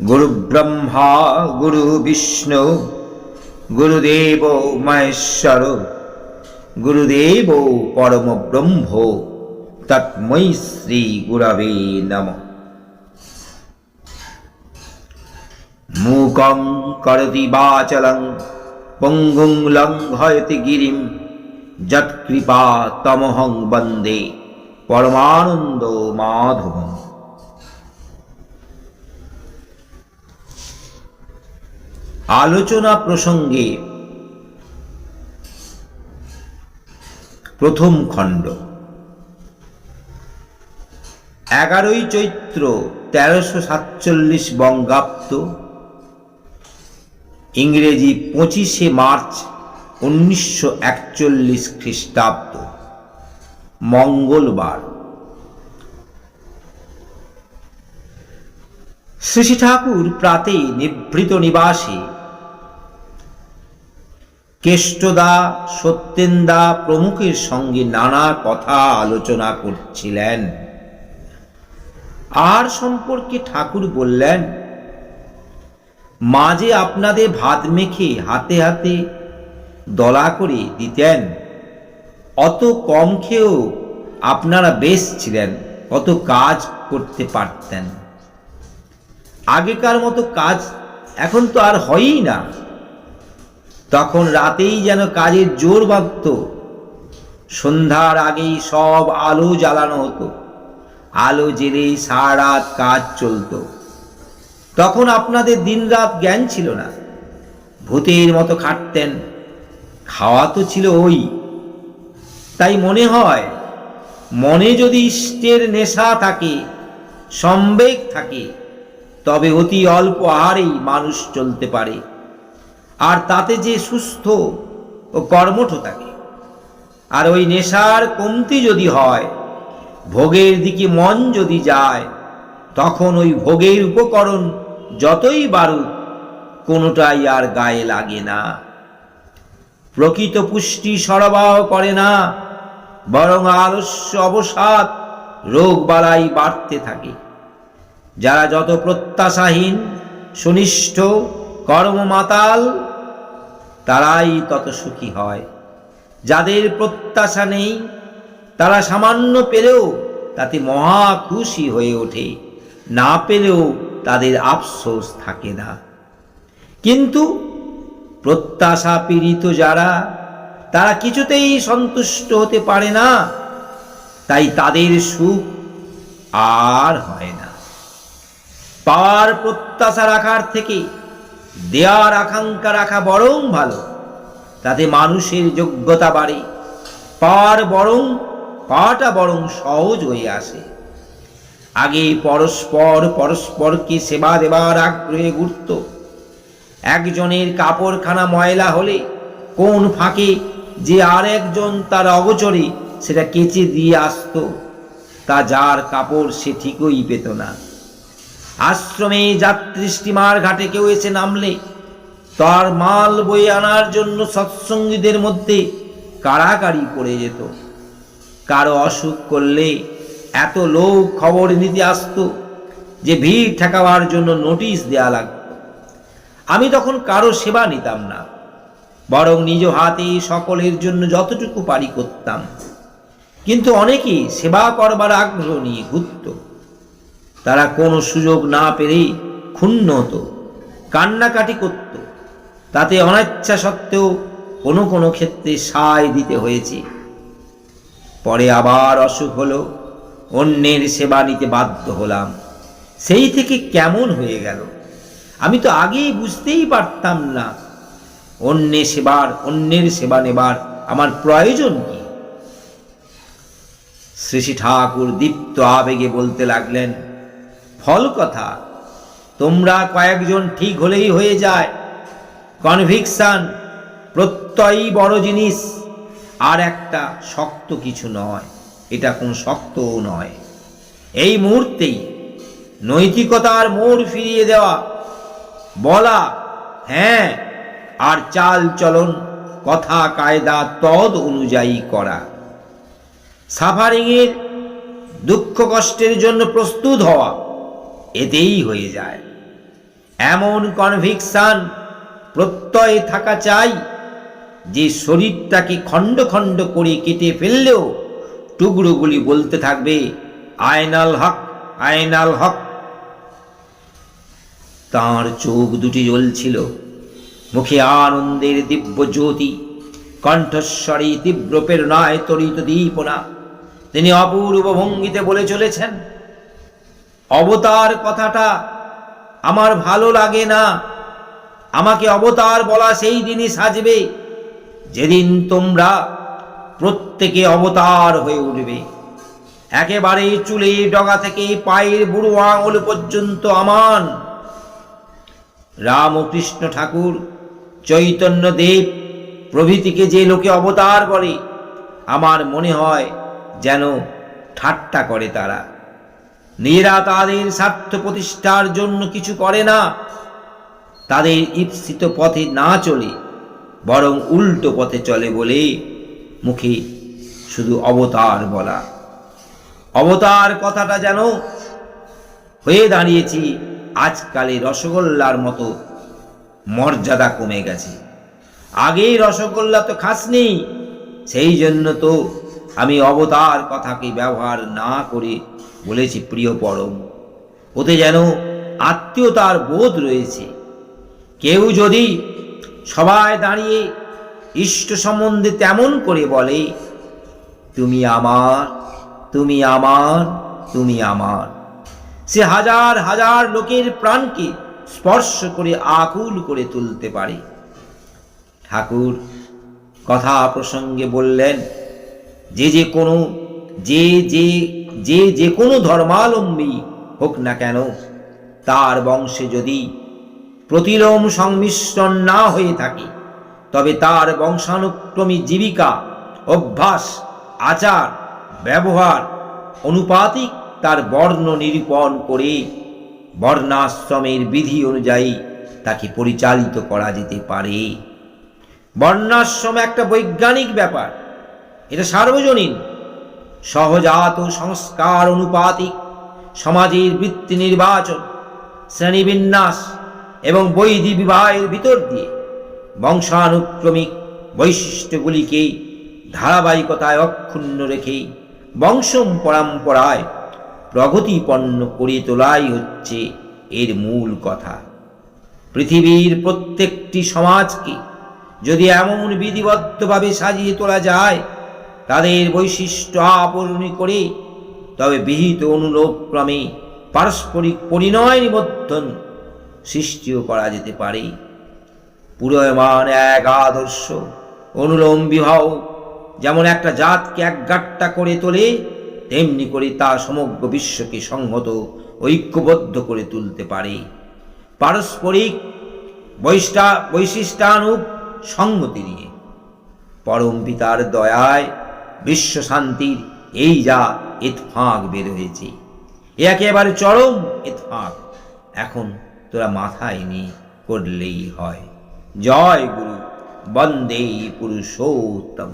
গুরু ব্রহ্মা গুরু বিষ্ণু গুরুদেব মহেশ্বর গুরুদেব পরম ব্রহ্ম তৎমৈ শ্রী গুরবে নম মূকং করতি বাচলং পঙ্গুং লঙ্ঘয়তি গিরিম যৎকৃপা তমহং বন্দে পরমানন্দ মাধবম আলোচনা প্রসঙ্গে। প্রথম খণ্ড। এগারোই চৈত্র তেরোশো সাতচল্লিশ বঙ্গাব্দ। ইংরেজি পঁচিশে মার্চ উনিশশো একচল্লিশ খ্রিস্টাব্দ। মঙ্গলবার। শ্রী ঠাকুর প্রাতে নিভৃত নিবাসে কেষ্টদা সত্যেন্দা প্রমুখের সঙ্গে নানা কথা আলোচনা করছিলেন। আর সম্পর্কে ঠাকুর বললেন, মাঝে আপনাদের ভাত মেখে হাতে হাতে দলা করে দিতেন। অত কম খেয়েও আপনারা বেশ ছিলেন, কত কাজ করতে পারতেন। আগেকার মতো কাজ এখন তো আর হয়ই না। তখন রাতেই যেন কাজের জোর বাঁধত। সন্ধ্যার আগেই সব আলো জ্বালানো হতো। আলো জেলেই সারা রাত কাজ চলতো। তখন আপনাদের দিনরাত জ্ঞান ছিল না। ভূতের মতো খাটতেন। খাওয়া তো ছিল ওই। তাই মনে হয়, মনে যদি ইষ্টের নেশা থাকে, সম্বেগ থাকে, তবে অতি অল্প আহারেই মানুষ চলতে পারে। আর তাতে যে সুস্থ ও কর্মঠ থাকে। আর ওই নেশার কমতি যদি হয়, ভোগের দিকে মন যদি যায়, তখন ওই ভোগের উপকরণ যতই বাড়ুক, কোনোটাই আর গায়ে লাগে না। প্রকৃত পুষ্টি সরবরাহ করে না, বরং আলস্য অবসাদ রোগ বালাই বাড়তে থাকে। যারা যত প্রত্যাশাহীন, সুনিষ্ঠ, কর্মমাতাল তারাই তত সুখী হয়। যাদের প্রত্যাশা নেই, তারা সামান্য পেলেও তাতে মহা খুশি হয়ে ওঠে। না পেলেও তাদের আফসোস থাকে না। কিন্তু প্রত্যাশা পীড়িত যারা, তারা কিছুতেই সন্তুষ্ট হতে পারে না। তাই তাদের সুখ আর হয় না। পাওয়ার প্রত্যাশা রাখার থেকে দেয়ার আকাঙ্ক্ষা রাখা বরং ভালো, তাতে মানুষের যোগ্যতা বাড়ে, পার বরং, পাটা বরং সহজ হয়ে আসে। আগে পরস্পর পরস্পরকে সেবা দেবার আগ্রহে ঘুরত। একজনের কাপড়খানা ময়লা হলে কোন ফাঁকে যে আর একজন তার অগোচরে সেটা কেচে দিয়ে আসতো, তা যার কাপড় সে ঠিকই পেত না। আশ্রমে যাত্রী স্টিমার ঘাটে কেউ এসে নামলে, তার মাল বয়ে আনার জন্য সৎসঙ্গীদের মধ্যে কাড়াকাড়ি পড়ে যেত। কারও অসুখ করলে এত লোক খবর নিতে আসতো যে ভিড় ঠেকাবার জন্য নোটিশ দেয়া লাগত। আমি তখন কারও সেবা নিতাম না, বরং নিজ হাতে সকলের জন্য যতটুকু পারি করতাম। কিন্তু অনেকেই সেবা করবার আগ্রহ নিয়ে ঘুরত। তারা কোনো সুযোগ না পেলেই ক্ষুণ্ণ হতো, কান্নাকাটি করত। তাতে অনিচ্ছা সত্ত্বেও কোনো কোনো ক্ষেত্রে সায় দিতে হয়েছে। পরে আবার অসুখ হলো, অন্যের সেবা নিতে বাধ্য হলাম। সেই থেকে কেমন হয়ে গেল? আমি তো আগেই বুঝতেই পারতাম না। অন্যে সেবার, অন্যের সেবা নেবার আমার প্রয়োজন কি? শ্রী ঠাকুর দীপ্ত আবেগে বলতে লাগলেন ফল কথা। তোমরা কয়েকজন ঠিক হলেই হয়ে যায়। কনভিকশন প্রত্যয়ই বড় জিনিস। আর একটা শক্ত কিছু নয়। এটা কোন শক্তও নয়। এই মুহূর্তেই নৈতিকতার মোড় ফিরিয়ে দেওয়া। বলা হ্যাঁ আর চাল চলন, কথা, কায়দা, তদ অনুযায়ী করা। সাফারিংয়ের দুঃখ কষ্টের জন্য প্রস্তুত হওয়া। এতেই হয়ে যায়। এমন কনভিকশন প্রত্যয় থাকা চাই যে শরীরটাকে খণ্ড খণ্ড করে কেটে ফেললেও টুকরোগুলি বলতে থাকবে, আয়নাল হক আয়নাল হক। তাঁর চোখ দুটি জ্বলছিল। মুখে আনন্দের দিব্য জ্যোতি, কণ্ঠস্বরে তীব্র প্রেরণায় তরিত দীপনা। তিনি অপূর্ব ভঙ্গিতে বলে চলেছেন অবতার কথাটা আমার ভালো লাগে না। আমাকে অবতার বলা সেই দিনই সাজবে, যেদিন তোমরা প্রত্যেকে অবতার হয়ে উঠবে। একেবারে চুলে ডগা থেকে পায়ের বুড়ো আঙুল পর্যন্ত আমান। রামকৃষ্ণ ঠাকুর চৈতন্য দেব প্রভৃতিকে যে লোকে অবতার বলে আমার মনে হয় যেন ঠাট্টা করে তারা। নিজেরা তাদের স্বার্থ প্রতিষ্ঠার জন্য কিছু করে না। তাদের ঈপ্সিত পথে না চলে, বরং উল্টো পথে চলে বলে মুখে শুধু অবতার বলা। অবতার কথাটা যেন হয়ে দাঁড়িয়েছি, আজকালে রসগোল্লার মতো মর্যাদা কমে গেছে। আগেই রসগোল্লা তো খাসনি সেই জন্য তো আমি অবতার কথাকে ব্যবহার না করে বলেছি, প্রিয় পরম, ওতে যেন আত্মীয়তার বোধ রয়েছে। কেউ যদি সবাই দাঁড়িয়ে ইষ্ট সম্বন্ধে তেমন করে বলে, তুমি আমার তুমি আমার তুমি আমার। সে হাজার হাজার লোকের প্রাণকে স্পর্শ করে আকুল করে তুলতে পারে। ঠাকুর কথা প্রসঙ্গে বললেন, যে যে কোনো, যে যে যে যে কোনো ধর্মাবলম্বী হোক না কেন, তার বংশে যদি প্রতিলোম সংমিশ্রণ না হয়ে থাকে, তবে তার বংশানুক্রমী জীবিকা, অভ্যাস, আচার, ব্যবহার, অনুপাতিক তার বর্ণ নিরূপণ করে বর্ণাশ্রমের বিধি অনুযায়ী তাকে পরিচালিত করা যেতে পারে। বর্ণাশ্রম একটা বৈজ্ঞানিক ব্যাপার। এটা সার্বজনীন। সহজাত সংস্কার অনুপাতিক সমাজের বৃত্তি নির্বাচন শ্রেণীবিন্যাস এবং বৈধি বিবাহের ভিতর দিয়ে বংশানুক্রমিক বৈশিষ্ট্যগুলিকে ধারাবাহিকতায় অক্ষুণ্ণ রেখে বংশম পরম্পরায় প্রগতিপন্ন করে তোলাই হচ্ছে এর মূল কথা। পৃথিবীর প্রত্যেকটি সমাজকে যদি এমন বিধিবদ্ধভাবে সাজিয়ে তোলা যায় তাদের বৈশিষ্ট্য আপরণী করে, তবে বিহিত অনুলোপক্রমে পারস্পরিক পরিণয় নিবদ্ধন সৃষ্টিও করা যেতে পারে। পুরোয়মান এক আদর্শ অনুলোম বিবাহ যেমন একটা জাতকে একগাট্টা করে তোলে, তেমনি করে তা সমগ্র বিশ্বকে সংহত, ঐক্যবদ্ধ করে তুলতে পারে। পারস্পরিক বৈশিষ্ট্যানুপ সংগতি নিয়ে পরম পিতার দয়ায় বিশ্ব শান্তির এই যা ইতফাঁক বের হয়েছে। এ একেবারে চরম ইতফাঁক। এখন তোরা মাথায় নিয়ে করলেই হয়। জয় গুরু, বন্দে পুরুষোত্তম